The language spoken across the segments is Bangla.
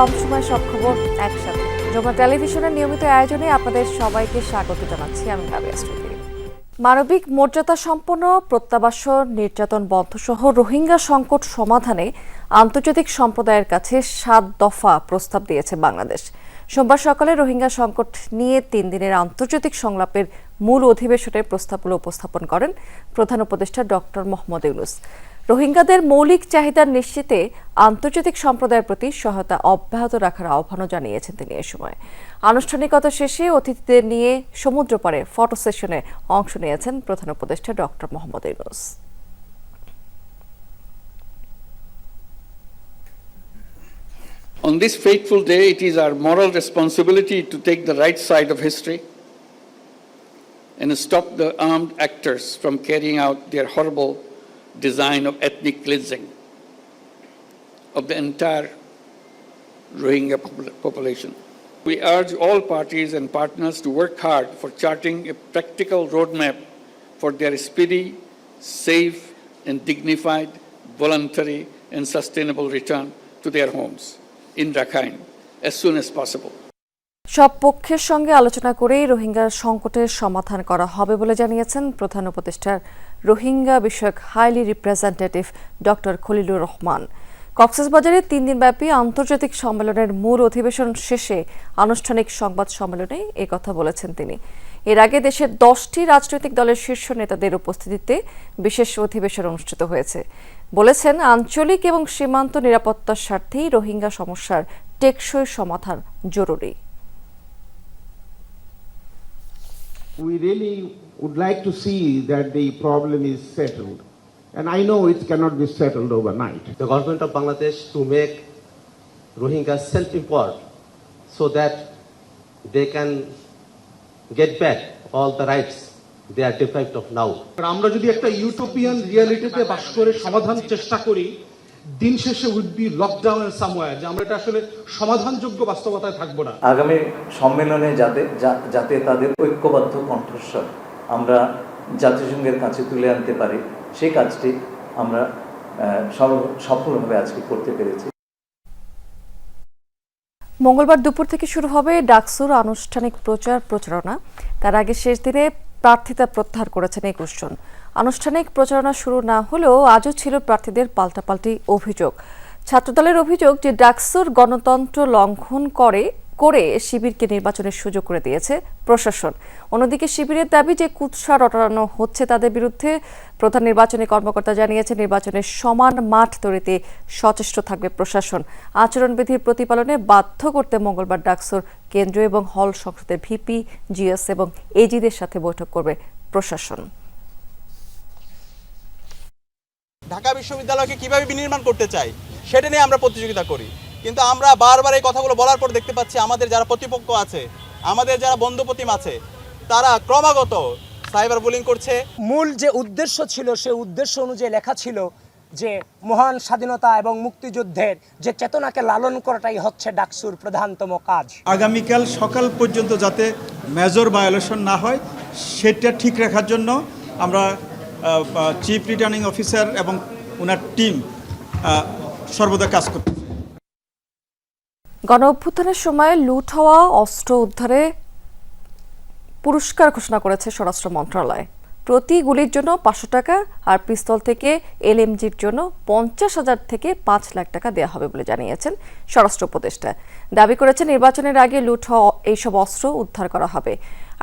কম সময় সব খবর একসাথে। যমুনা টেলিভিশনের নিয়মিত আয়োজনে আপনাদের সবাইকে স্বাগত জানাচ্ছি। আমি মানবিক মর্যাদা সম্পন্ন, প্রত্যাবাসন, নির্যাতন বন্ধসহ রোহিঙ্গা সংকট সমাধানে আন্তর্জাতিক সম্প্রদায়ের কাছে সাত দফা প্রস্তাব দিয়েছে বাংলাদেশ। সোমবার সকালে রোহিঙ্গা সংকট নিয়ে তিন দিনের আন্তর্জাতিক সংলাপের মূল অধিবেশনের প্রস্তাবগুলো উপস্থাপন করেন প্রধান উপদেষ্টা ডক্টর মোহাম্মদ ইউনুস। রোহিঙ্গাদের মৌলিক চাহিদা নিশ্চিতে আন্তর্জাতিক সম্প্রদায়ের প্রতি সহায়তা অব্যাহত রাখার আহ্বানও জানিয়েছেন তিনি এ সময় আনুষ্ঠানিকতা শেষে অতিথিদের নিয়ে সমুদ্র পাড়ে ফটো সেশনে অংশ নিয়েছেন প্রধান উপদেষ্টা doctor Mohammad Yunus On this fateful day, it is our moral responsibility to take the right side of history and stop the armed actors from carrying out their horrible design of ethnic cleansing of the entire Rohingya population. We urge all parties and partners to work hard for charting a practical roadmap for their speedy, safe, and dignified, voluntary, and sustainable return to their homes in Rakhine as soon as possible. সব পক্ষের সঙ্গে আলোচনা করেই রোহিঙ্গা সংকটের সমাধান করা হবে বলে জানিয়েছেন প্রধান উপদেষ্টার রোহিঙ্গা বিষয়ক highly representative doctor Khalilur Rahman. কক্সবাজারে তিন দিনব্যাপী আন্তর্জাতিক সম্মেলনের মূল অধিবেশন শেষে আনুষ্ঠানিক সংবাদ সম্মেলনে এ কথা বলেছেন তিনি। এর আগে দেশের দশটি রাজনৈতিক দলের শীর্ষ নেতাদের উপস্থিতিতে বিশেষ অধিবেশন অনুষ্ঠিত হয়েছে। বলেছেন, আঞ্চলিক এবং সীমান্ত নিরাপত্তার স্বার্থেই রোহিঙ্গা সমস্যার টেকসই সমাধান জরুরি। We really would like to see that the problem is settled. And I know it cannot be settled overnight. the government of Bangladesh to make Rohingyas self-employed so that they can get back all the rights they are deprived of now. আমরা যদি একটা ইউটোপিয়ান রিয়ালিটিতে বাস করে সমাধান চেষ্টা করি দিন শেষে উড বি লকডাউন এর সামওয়্যার যে আমরা এটা আসলে সমাধানযোগ্য বাস্তবতায় থাকব না। আগামী সম্মেলনে যাতে যাতে তাদের ঐক্যবদ্ধ কণ্ঠস্বর আমরা জাতিসংঘের কাছে তুলে আনতে পারি সেই কাজটি আমরা সফলভাবে আজকে করতে পেরেছি। মঙ্গলবার দুপুর থেকে শুরু হবে ডাকসুর আনুষ্ঠানিক প্রচার প্রচারণা তার আগে শেষ দিনে প্রার্থিতা প্রত্যাহার করেছেন একুশ জন। আনুষ্ঠানিক প্রচারণা শুরু না হলেও আজও ছিল প্রার্থীদের পাল্টাপাল্টি অভিযোগ। ছাত্রদলের অভিযোগ যে ডাকসুর গণতন্ত্র লঙ্ঘন করে করে শিবিরকে নির্বাচনের সুযোগ করে দিয়েছে প্রশাসন। অন্যদিকে শিবিরের দাবি যে কুৎসা রটানো হচ্ছে তাদের বিরুদ্ধে, প্রধান নির্বাচনী কর্মকর্তা জানিয়েছে নির্বাচনের সমান মাঠ তৈরিতে সচেষ্ট থাকবে প্রশাসন। আচরণবিধির প্রতিপালনে বাধ্য করতে মঙ্গলবার ডাকসুর কেন্দ্র এবং হল সংসদের ভিপি, জিএস এবং এজিদের সাথে বৈঠক করবে প্রশাসন। ঢাকা বিশ্ববিদ্যালয়কে কীভাবে বিনির্মাণ করতে চাই সেটা নিয়ে আমরা প্রতিযোগিতা করি। কিন্তু আমরা বারবার এই কথাগুলো বলার পর দেখতে পাচ্ছি আমাদের যারা প্রতিপক্ষ আছে আমাদের যারা বন্ধুপ্রতিম আছে তারা ক্রমাগত সাইবার বুলিং করছে। মূল যে উদ্দেশ্য ছিল সে উদ্দেশ্য অনুযায়ী লেখা ছিল যে মহান স্বাধীনতা এবং মুক্তিযুদ্ধের যে চেতনাকে লালন করাটাই হচ্ছে ডাকসুর প্রধানতম কাজ। আগামীকাল সকাল পর্যন্ত যাতে মেজর ভায়োলেশন না হয় সেটা ঠিক রাখার জন্য আমরা চিফ রিটার্নিং অফিসার এবং ওনার টিম সর্বদা কাজ করতে গণ অভ্যুত্থানের সময় লুট হওয়া, অস্ত্র উদ্ধারে পুরস্কার ঘোষণা করেছে স্বরাষ্ট্র মন্ত্রণালয়। প্রতি গুলির জন্য পাঁচশো টাকা আর পিস্তল থেকে এলএমজির জন্য পঞ্চাশ হাজার থেকে পাঁচ লাখ টাকা দেওয়া হবে বলে জানিয়েছেন স্বরাষ্ট্র উপদেষ্টা। দাবি করেছেন নির্বাচনের আগে লুট হওয়া এইসব অস্ত্র উদ্ধার করা হবে।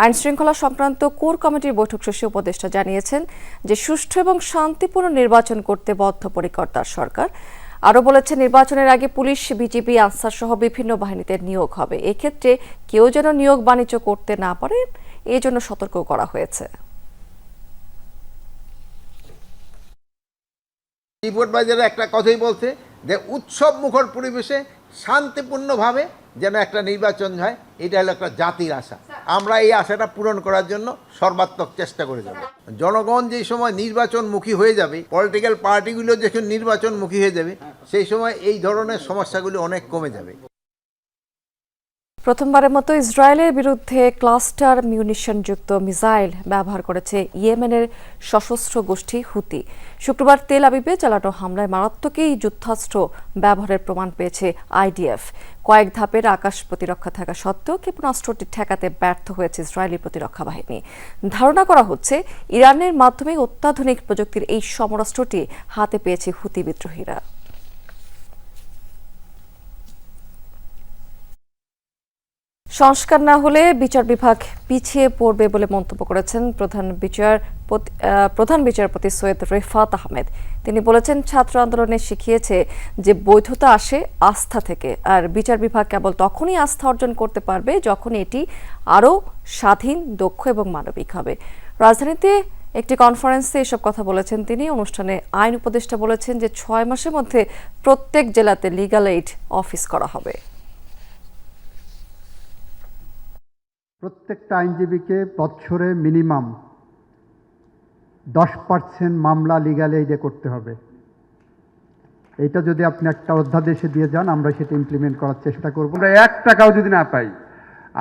আইন শৃঙ্খলা সংক্রান্ত কোর কমিটির বৈঠক শেষে উপদেষ্টা জানিয়েছেন যে সুষ্ঠু এবং শান্তিপূর্ণ নির্বাচন করতে বদ্ধপরিকর তার সরকার। আরও বলেছে নির্বাচনের আগে পুলিশ, বিজিবি, আনসার সহ বিভিন্ন বাহিনীতে নিয়োগ হবে। এক্ষেত্রে কেউ যেন নিয়োগ বাণিজ্য করতে না পারেন এই জন্য সতর্ক করা হয়েছে। রিপোর্ট বাজারে একটা কথাই বলছে যে উৎসব মুখর পরিবেশে শান্তিপূর্ণভাবে যেন একটা নির্বাচন হয়, এটা হলো একটা জাতির আশা। আমরা এই আশাটা পূরণ করার জন্য সর্বাত্মক চেষ্টা করে যাব। জনগণ যে সময় নির্বাচনমুখী হয়ে যাবে পলিটিক্যাল পার্টিগুলো যখন নির্বাচনমুখী হয়ে যাবে, সেই সময় এই ধরনের সমস্যাগুলি অনেক কমে যাবে। প্রথমবারের মতো ইসরায়েলের বিরুদ্ধে ক্লাস্টার মিউনিশনযুক্ত মিসাইল ব্যবহার করেছে ইয়েমেনের সশস্ত্র গোষ্ঠী হুতি। শুক্রবার তেল আবিবে চালানো হামলায় মারাত্মক এই যুদ্ধাস্ত্র ব্যবহারের প্রমাণ পেয়েছে আইডিএফ। কয়েক ধাপের আকাশ প্রতিরক্ষা থাকা সত্ত্বেও ক্ষেপণাস্ত্রটি ঠেকাতে ব্যর্থ হয়েছে ইসরায়েলি প্রতিরক্ষা বাহিনী। ধারণা করা হচ্ছে, ইরানের মাধ্যমে অত্যাধুনিক প্রযুক্তির এই সমরাস্ত্রটি হাতে পেয়েছে হুতি বিদ্রোহীরা। সংস্কার না হলে বিচার বিভাগ পিছিয়ে পড়বে বলে মন্তব্য করেছেন প্রধান আহ, প্রধান বিচারপতি সৈয়দ রেফাত আহমেদ। তিনি বলেছেন ছাত্র আন্দোলনে শিখিয়েছে যে বৈধতা আসে আস্থা থেকে আর বিচার বিভাগ কেবল তখনই আস্থা অর্জন করতে পারবে যখন এটি আরও স্বাধীন দক্ষ এবং মানবিক হবে। রাজধানীতে একটি কনফারেন্সে এসব কথা বলেছেন তিনি। অনুষ্ঠানে আইন উপদেষ্টা বলেছেন যে ছয় মাসের মধ্যে প্রত্যেক জেলাতে লিগাল এইড অফিস করা হবে। প্রত্যেকটা আইনজীবীকে বৎসরে মিনিমাম দশ পার্সেন্ট মামলা লিগাল এইডে করতে হবে। এইটা যদি আপনি একটা অধ্যাদেশে দিয়ে যান আমরা সেটা ইমপ্লিমেন্ট করার চেষ্টা করব। আমরা এক টাকাও যদি না পাই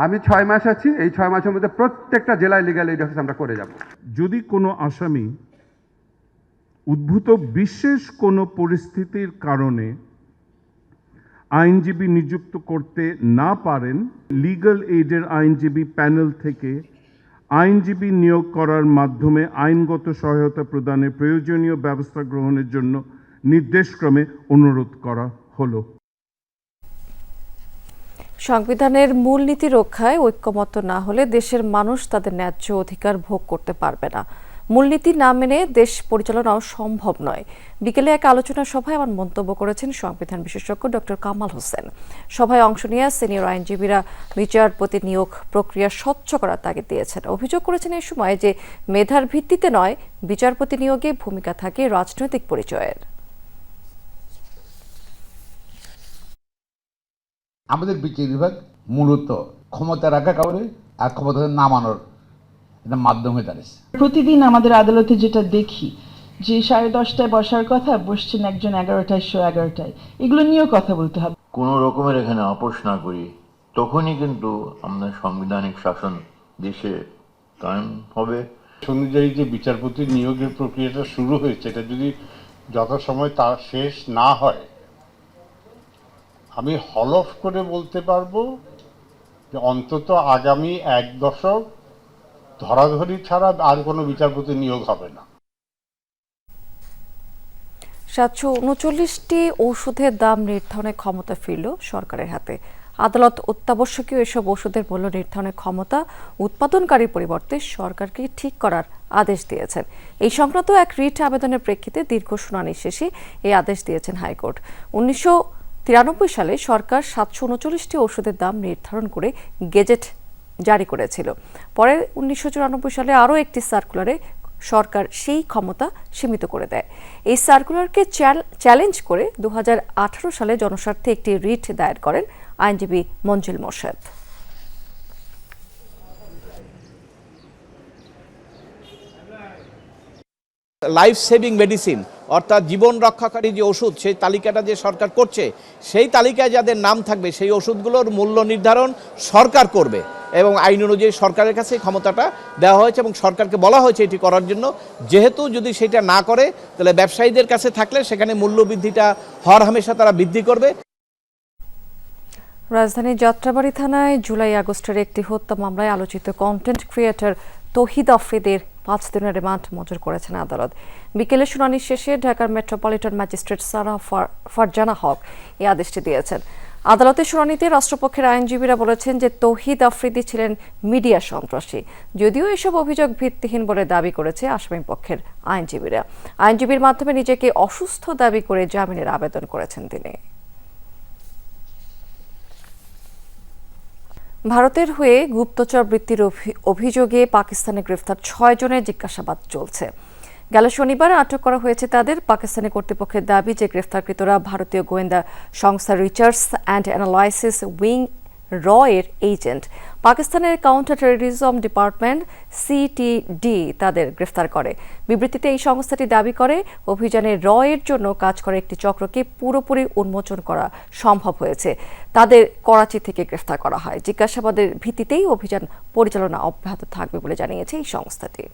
আমি ছয় মাস আছি এই ছয় মাসের মধ্যে প্রত্যেকটা জেলায় লিগাল এইড অফিস আমরা করে যাব। যদি কোনো আসামি উদ্ভূত বিশেষ কোনো পরিস্থিতির কারণে আইনজীবী নিযুক্ত করতে না পারেন লিগ্যাল এইডের আইনজীবী প্যানেল থেকে আইনজীবী নিয়োগ করার মাধ্যমে আইনগত সহায়তা প্রদানে প্রয়োজনীয় ব্যবস্থা গ্রহণের জন্য নির্দেশক্রমে অনুরোধ করা হলো। সংবিধানের মূলনীতি রক্ষায় ঐক্যমত্য না হলে দেশের মানুষ তাদের ন্যায্য অধিকার ভোগ করতে পারবে না। মূলনীতি না মেনে দেশ পরিচালনাও সম্ভব নয়। বিকেলে এক আলোচনা সভায় এমন মন্তব্য করেছেন সংবিধান বিশেষজ্ঞ ডক্টর কামাল হোসেন। সভায় অংশ নিয়ে সিনিয়র আইনজীবীরা বিচারপতি নিয়োগ প্রক্রিয়া স্বচ্ছ করার তাগিদ দিয়েছেন। অভিযোগ করেছেন এই সময় যে মেধার ভিত্তিতে নয় বিচারপতি নিয়োগে ভূমিকা থাকে রাজনৈতিক পরিচয়ের। আমাদের বিচার বিভাগ মূলত ক্ষমতা রাখা কাউরে আর ক্ষমতা নামানোর একটা মাধ্যম হয়ে দাঁড়িয়েছে প্রতিদিন আমাদের আদালতে যেটা দেখি যে সাড়ে দশটায় বসার কথা বসছেন একজন এগারোটায় শো এগারোটায়। এগুলো নিয়েও কথা বলতে হবে। কোনো রকমের এখানে আপোষ না করি তখনই কিন্তু আমরা সাংবিধানিক শাসন দেশে কায়েম হবে। অনুযায়ী যে বিচারপতি নিয়োগের প্রক্রিয়াটা শুরু হয়েছে এটা যদি যথাসময় তার শেষ না হয় আমি হলফ করে বলতে পারব যে অন্তত আগামী এক দশক ধরাধরি ছাড়া আর কোনো বিচারপতি নিয়োগ হবে না। সাতশো উনচল্লিশটি ওষুধের দাম নির্ধারণের ক্ষমতা ফিরল সরকারের হাতে। আদালত অত্যাবশ্যকীয় এসব ওষুধের মূল্য নির্ধারণের ক্ষমতা উৎপাদনকারীর পরিবর্তে সরকারকে ঠিক করার আদেশ দিয়েছেন। এই সংক্রান্ত এক রিট আবেদনের প্রেক্ষিতে দীর্ঘ শুনানি শেষে এই আদেশ দিয়েছেন হাইকোর্ট। উনিশশো তিরানব্বই সালে সরকার সাতশো উনচল্লিশটি ওষুধের দাম নির্ধারণ করে গেজেট জারি করেছিল। পরে উনিশশো চুরানব্বই সালে আরও একটি সার্কুলারে সরকার সেই ক্ষমতা সীমিত করে দেয়। এই সার্কুলারকে চ্যালেঞ্জ করে দু হাজার আঠারো সালে জনস্বার্থে একটি রিট দায়ের করেন আইনজীবী Manjul Morshed. Life saving medicine অর্থাৎ জীবন রক্ষাকারী যে ওষুধ, সেই তালিকাটা যে সরকার করছে, সেই তালিকায় যাদের নাম থাকবে, সেই ওষুধগুলোর মূল্য নির্ধারণ সরকার করবে। এবং আইন অনুযায়ী সরকারের কাছে ক্ষমতাটা দেওয়া হয়েছে এবং সরকারকে বলা হয়েছে এটি করার জন্য। যেহেতু যদি সেটা না করে, তাহলে ব্যবসায়ীদের কাছে থাকলে সেখানে মূল্য বৃদ্ধিটা হর হামেশা তারা বৃদ্ধি করবে। রাজধানীর যাত্রাবাড়ি থানায় জুলাই আগস্টের একটি হত্যা মামলায় আলোচিত কন্টেন্ট ক্রিয়েটর তহিদ আফ্রিদের পাঁচ দিনের রিমান্ড মঞ্জুর করেছেন আদালত। বিকেলে শুনানি শেষে ঢাকার মেট্রোপলিটন ম্যাজিস্ট্রেট সারা ফারজানা হক এই আদেশটি দিয়েছেন। আদালতের শুনানিতে রাষ্ট্রপক্ষের আইনজীবীরা বলেছেন যে তৌহিদ আফ্রিদি ছিলেন মিডিয়া সন্ত্রাসী। যদিও এসব অভিযোগ ভিত্তিহীন বলে দাবি করেছে আসামি পক্ষের আইনজীবীরা। আইনজীবীর মাধ্যমে নিজেকে অসুস্থ দাবি করে জামিনের আবেদন করেছেন তিনি। ভারতের হয়ে গুপ্তচর বৃত্তির অভি- অভিযোগে পাকিস্তানে গ্রেফতার ছয় জনের জিজ্ঞাসাবাদ চলছে। গেল শনিবার আটক করা হয়েছে তাদের পাকিস্তানি কর্তৃপক্ষের দাবি যে গ্রেফতারকৃতরা ভারতীয় গোয়েন্দা সংস্থা রিচার্স অ্যান্ড অ্যানালাইসিস উইং র এর এজেন্ট। পাকিস্তানের কাউন্টার টেরোরিজম ডিপার্টমেন্ট সিটিডি তাদের গ্রেফতার করে। বিবৃতিতে এই সংস্থাটি দাবি করে, অভিযানে র এর জন্য কাজ করে একটি চক্রকে পুরোপুরি উন্মোচন করা সম্ভব হয়েছে। তাদের করাচি থেকে গ্রেফতার করা হয়। জিজ্ঞাসাবাদের ভিত্তিতেই অভিযান পরিচালনা অব্যাহত থাকবে বলে জানিয়েছে এই সংস্থাটি।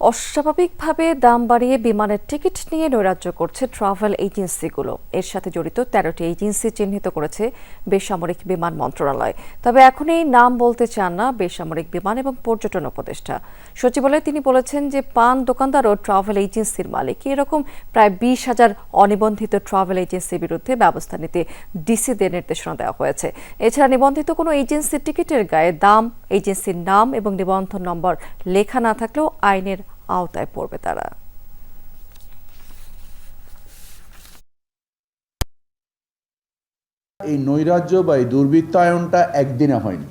অস্বাভাবিকভাবে দাম বাড়িয়ে বিমানের টিকিট নিয়ে নৈরাজ্য করছে ট্রাভেল এজেন্সিগুলো। এর সাথে জড়িত তেরোটি এজেন্সি চিহ্নিত করেছে বেসামরিক বিমান মন্ত্রণালয়। তবে এখন এই নাম বলতে চান না বেসামরিক বিমান এবং পর্যটন উপদেষ্টা। সচিবালয়ে তিনি বলেছেন যে পান দোকানদার ও ট্রাভেল এজেন্সির মালিক এরকম প্রায় বিশ হাজার অনিবন্ধিত ট্রাভেল এজেন্সির বিরুদ্ধে ব্যবস্থা নিতে ডিসিদের নির্দেশনা দেওয়া হয়েছে। এছাড়া নিবন্ধিত কোনো এজেন্সির টিকিটের গায়ে দাম, এজেন্সির নাম এবং নিবন্ধন নম্বর লেখা না থাকলেও আইনের আওতায় পড়বে তারা। এই নৈরাজ্য বা এই দুর্বৃত্তায়নটা একদিনে হয়নি।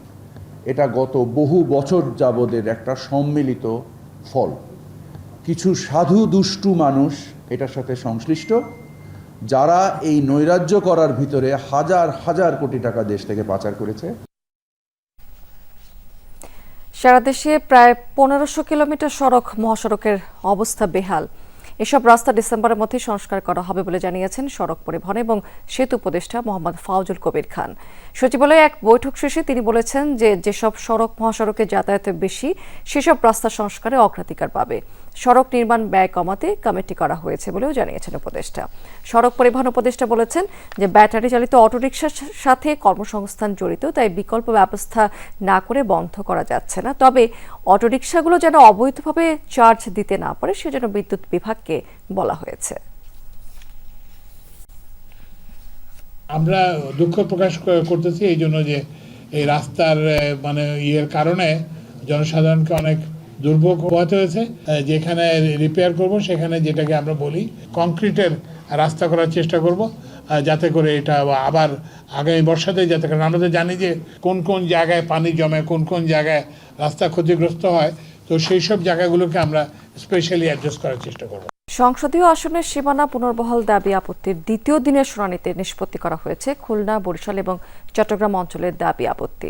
এটা গত বহু বছর যাবদের একটা সম্মিলিত ফল। কিছু সাধু দুষ্টু মানুষ এটার সাথে সংশ্লিষ্ট, যারা এই নৈরাজ্য করার ভিতরে হাজার হাজার কোটি টাকা দেশ থেকে পাচার করেছে। সারা দেশে প্রায় পনেরোশো কিলোমিটার সড়ক, মহাসড়কের অবস্থা বেহাল। এসব রাস্তা ডিসেম্বরের মধ্যে সংস্কার করা হবে বলে জানিয়েছেন সড়ক পরিবহন এবং সেতু উপদেষ্টা মোহাম্মদ ফাউজুল কবির খান। সচিবালয়ে এক বৈঠক শেষে তিনি বলেছেন যে যেসব সড়ক, মহাসড়কে যাতায়াতে বেশি, সেসব রাস্তা সংস্কারে অগ্রাধিকার পাবে। সড়ক নির্মাণ ব্যয় কমাতে কমিটি করা হয়েছে বলেও জানিয়েছেন উপদেষ্টা। সড়ক পরিবহন উপদেষ্টা বলেছেন যে ব্যাটারি চালিত অটোরিকশার সাথে কর্মসংস্থান জড়িত, তাই বিকল্প ব্যবস্থা না করে বন্ধ করা যাচ্ছে না। তবে অটোরিকশাগুলো যেন অবৈধভাবে চার্জ দিতে না পারে, সেজন্য বিদ্যুৎ বিভাগকে বলা হয়েছে। আমরা দুঃখ প্রকাশ করতেছি এই জন্য যে এই রাস্তার মানে ইয়ের কারণে জনসাধারণকে অনেক দুর্ভোগ পোহাতে হয়েছে যেখানে রিপেয়ার করব, সেখানে যেটাকে আমরা বলি কংক্রিটের রাস্তা করার চেষ্টা করব যাতে করে এটা আবার আগামী বর্ষাতে যাতে কারণ আমরা তো জানি যে কোন কোন জায়গায় পানি জমে, কোন কোন জায়গায় রাস্তা ক্ষতিগ্রস্ত হয়, তো সেই সব জায়গাগুলোকে আমরা স্পেশালি অ্যাডজাস্ট করার চেষ্টা করব। সংসদীয় আসনের সীমানা পুনর্বহাল দাবি আপত্তির দ্বিতীয় দিনের শুনানিতে নিষ্পত্তি করা হয়েছে খুলনা, বরিশাল এবং চট্টগ্রাম অঞ্চলের দাবি আপত্তি।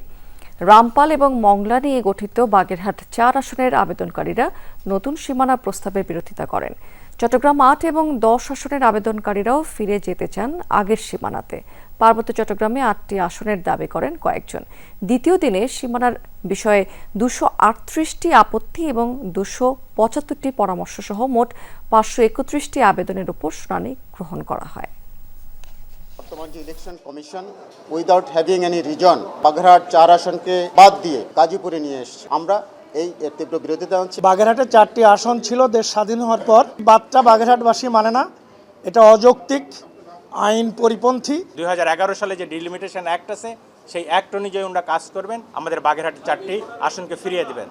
রামপাল এবং মংলা নিয়ে গঠিত বাগেরহাট চার আসনের আবেদনকারীরা নতুন সীমানা প্রস্তাবের বিরোধিতা করেন। চট্টগ্রাম আট এবং দশ আসনের আবেদনকারীরাও ফিরে যেতে চান আগের সীমানাতে। পার্বত্য চট্টগ্রামে আটটি আসনের দাবি করেন কয়েকজন। দ্বিতীয় দিনে সীমানার বিষয়ে দুশো আটত্রিশটি আপত্তি এবং দুশো পঁচাত্তরটি পরামর্শ সহ মোট পাঁচশো একত্রিশটি আবেদনের উপর শুনানি গ্রহণ করা হয়। বর্তমান যে election commission without having any reason Bagerhat চার আসনকে বাদ দিয়ে গাজীপুরে নিয়ে এসছে। আমরা এই এর তীব্র বিরোধিতা জানাচ্ছি বাগেরহাটে চারটি আসন ছিল দেশ স্বাধীন হওয়ার পর। বাদটা বাগেরহাটবাসী মানে না এটা অযৌক্তিক আইন পরিপন্থী। দুই হাজার এগারো সালে যে ডিলিমিটেশন অ্যাক্ট আছে সেই অ্যাক্ট অনুযায়ী ওনারা কাজ করবেন। আমাদের বাগেরহাটের চারটি আসনকে ফিরিয়ে দেবেন।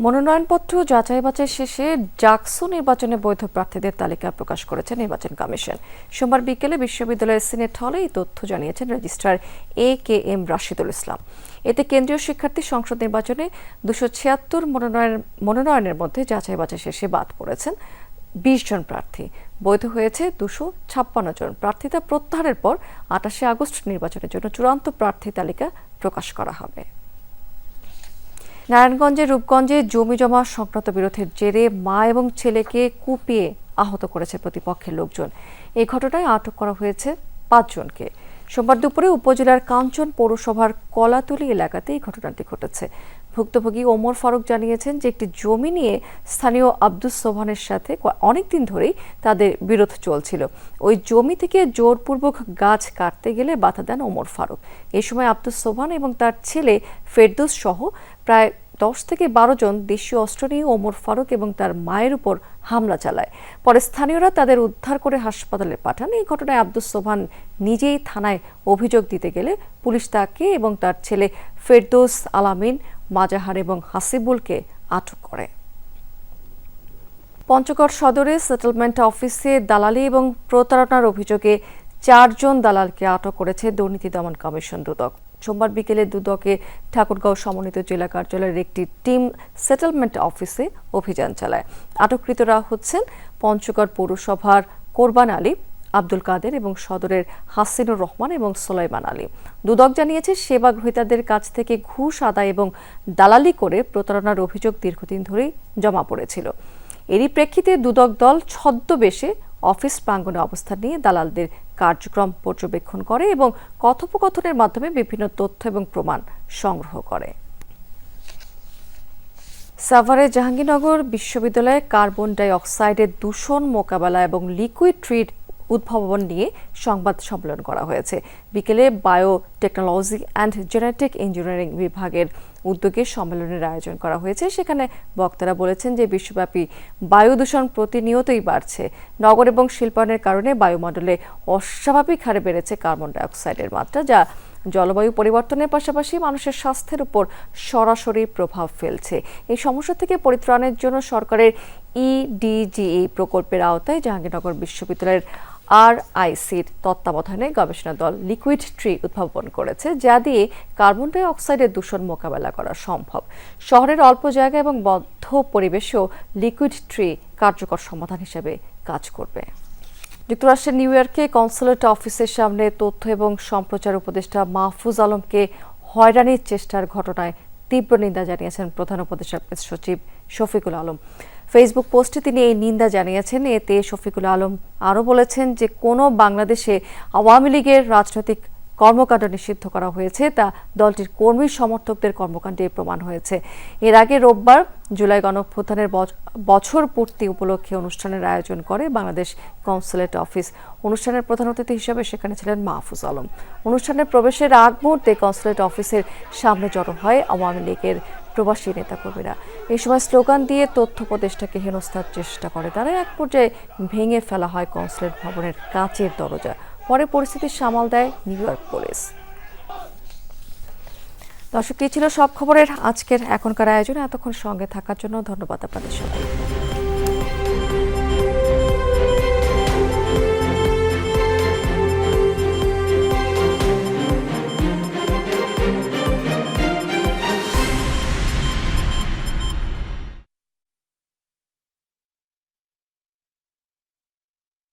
মনোনয়নপত্র যাচাই বাছাই শেষে জাকসু নির্বাচনে বৈধ প্রার্থীদের তালিকা প্রকাশ করেছে নির্বাচন কমিশন। সোমবার বিকেলে বিশ্ববিদ্যালয়ের সিনেট হলে এই তথ্য জানিয়েছেন registrar A K M Rashidul Islam. এতে কেন্দ্রীয় শিক্ষার্থী সংসদ নির্বাচনে দুশো ছিয়াত্তর মনোনয়ন, মনোনয়নের মধ্যে যাচাই বাছাই শেষে বাদ পড়েছেন বিশ জন প্রার্থী। বৈধ হয়েছে দুশো ছাপ্পান্ন জন প্রার্থিতা প্রত্যাহারের পর আটাশে আগস্ট নির্বাচনের জন্য চূড়ান্ত প্রার্থী তালিকা প্রকাশ করা হবে। নারায়ণগঞ্জের রূপগঞ্জে জমি জমা সংক্রান্ত বিরোধের জেরে মা এবং ছেলেকে কুপিয়ে আহত করেছে প্রতিপক্ষের লোকজন। এই ঘটনায় আটক করা হয়েছে পাঁচজনকে সোমবার দুপুরে উপজেলার কাঞ্চন পৌরসভার কলাতলি এলাকাতে এই ঘটনাটি ঘটেছে। ভুক্তভোগী ওমর ফারুক জানিয়েছেন যে, একটি জমি নিয়ে স্থানীয় আব্দুস সোভানের সাথে অনেকদিন ধরেই তাদের বিরোধ চলছিল। ওই জমি থেকে জোরপূর্বক গাছ কাটতে গেলে বাধা দেন ওমর ফারুক। এই সময় আব্দুস সোভান এবং তার ছেলে ফেরদৌস সহ প্রায় দশ থেকে বারো জন দেশীয় অস্ত্র নিয়ে ওমর ফারুক এবং তার মায়ের উপর হামলা চালায়। পরে স্থানীয়রা তাদের উদ্ধার করে হাসপাতালে পাঠান। এই ঘটনায় আব্দুস সোভান নিজেই থানায় অভিযোগ দিতে গেলে পুলিশ তাকে এবং তার ছেলে ফেরদৌস আলামিন, মাজাহার এবং হাসিবুলকে আটক করে। পঞ্চগড় সদরে সেটেলমেন্ট অফিসে দালালি এবং প্রতারণার অভিযোগে চারজন দালালকে আটক করেছে দুর্নীতি দমন কমিশন দুদক। সোমবার বিকেলে দুদকে ঠাকুরগাঁও সমন্বিত জেলা কার্যালয়ের একটি টিম সেটেলমেন্ট অফিসে অভিযান চালায়। আটককৃতরা হচ্ছেন পঞ্চগড় পৌরসভার কোরবান আলী, আব্দুল কাদের এবং সদরের হাসিনুর রহমান এবং সোলাইমান আলী। দুদক জানিয়েছে সেবা গ্রহীতাদের কাছ থেকে ঘুষ, আদায় এবং দালালি করে প্রতারণার অভিযোগ দীর্ঘদিন ধরেই জমা পড়েছিল। এরই প্রেক্ষিতে দুদক দল ছদ্মবেশে অফিস প্রাঙ্গণে অবস্থান নিয়ে দালালদের কার্যক্রম পর্যবেক্ষণ করে এবং কথোপকথনের মাধ্যমে বিভিন্ন তথ্য এবং প্রমাণ সংগ্রহ করে। সাভারে জাহাঙ্গীরনগর বিশ্ববিদ্যালয়ে কার্বন ডাই অক্সাইডের দূষণ মোকাবেলা এবং লিকুইড ট্রিট উদ্ভাবন নিয়ে সংবাদ সম্মেলন করা হয়েছে। বিকেলে বায়োটেকনোলজি অ্যান্ড জেনেটিক ইঞ্জিনিয়ারিং বিভাগের উদ্যোগে সম্মেলনের আয়োজন করা হয়েছে। সেখানে বক্তারা বলেছেন যে, বিশ্বব্যাপী বায়ু দূষণ প্রতিনিয়তই বাড়ছে। নগর এবং শিল্পায়নের কারণে বায়ুমণ্ডলে অস্বাভাবিক হারে বেড়েছে কার্বন ডাই অক্সাইডের মাত্রা, যা জলবায়ু পরিবর্তনের পাশাপাশি মানুষের স্বাস্থ্যের উপর সরাসরি প্রভাব ফেলছে। এই সমস্যা থেকে পরিত্রাণের জন্য সরকারের ইডিজিই প্রকল্পের আওতায় জাহাঙ্গীরনগর বিশ্ববিদ্যালয়ের আর আইসির তত্ত্বাবধানে গবেষণা দল লিকুইড ট্রি উদ্ভাবন করেছে, যা দিয়ে কার্বন ডাই অক্সাইডের দূষণ মোকাবেলা করা সম্ভব। শহরের অল্প জায়গা এবং বদ্ধ পরিবেশেও লিকুইড ট্রি কার্যকর সমাধান হিসেবে কাজ করবে। যুক্তরাষ্ট্রের নিউ ইয়র্কে কনসুলেট অফিসের সামনে তথ্য এবং সম্প্রচার উপদেষ্টা মাহফুজ আলমকে হয়রানির চেষ্টার ঘটনায় তীব্র নিন্দা জানিয়েছেন প্রধান উপদেষ্টা সচিব শফিকুল আলম। ফেসবুক পোস্টে তিনি এই নিন্দা জানিয়েছেন। এতে শফিকুল আলম আরও বলেছেন যে, কোনো বাংলাদেশে আওয়ামী লীগের রাজনৈতিক কর্মকাণ্ড নিষিদ্ধ করা হয়েছে, তা দলটির কর্মী সমর্থকদের কর্মকাণ্ডে প্রমাণ হয়েছে। এর আগে রোববার জুলাই বছ- বছর পূর্তি উপলক্ষে অনুষ্ঠানের আয়োজন করে বাংলাদেশ কনসুলেট অফিস। অনুষ্ঠানের প্রধান অতিথি হিসেবে সেখানে ছিলেন মাহফুজ আলম। অনুষ্ঠানের প্রবেশের আগ মুহূর্তে কনসুলেট অফিসের সামনে জড়ো হয় আওয়ামী লীগের প্রবাসী নেতাকর্মীরা। এই সময় স্লোগান দিয়ে তথ্য উপদেষ্টাকে হেনস্থার চেষ্টা করে। তারা এক পর্যায়ে ভেঙে ফেলা হয় কনসুলেট ভবনের কাঁচের দরজা। পরে পরিস্থিতি সামাল দেয় নিউ ইয়র্ক পুলিশ। দর্শক ছিল সব খবরের আজকের এখনকার আয়োজনে। এতক্ষণ সঙ্গে থাকার জন্য ধন্যবাদ আপনাদের সবাই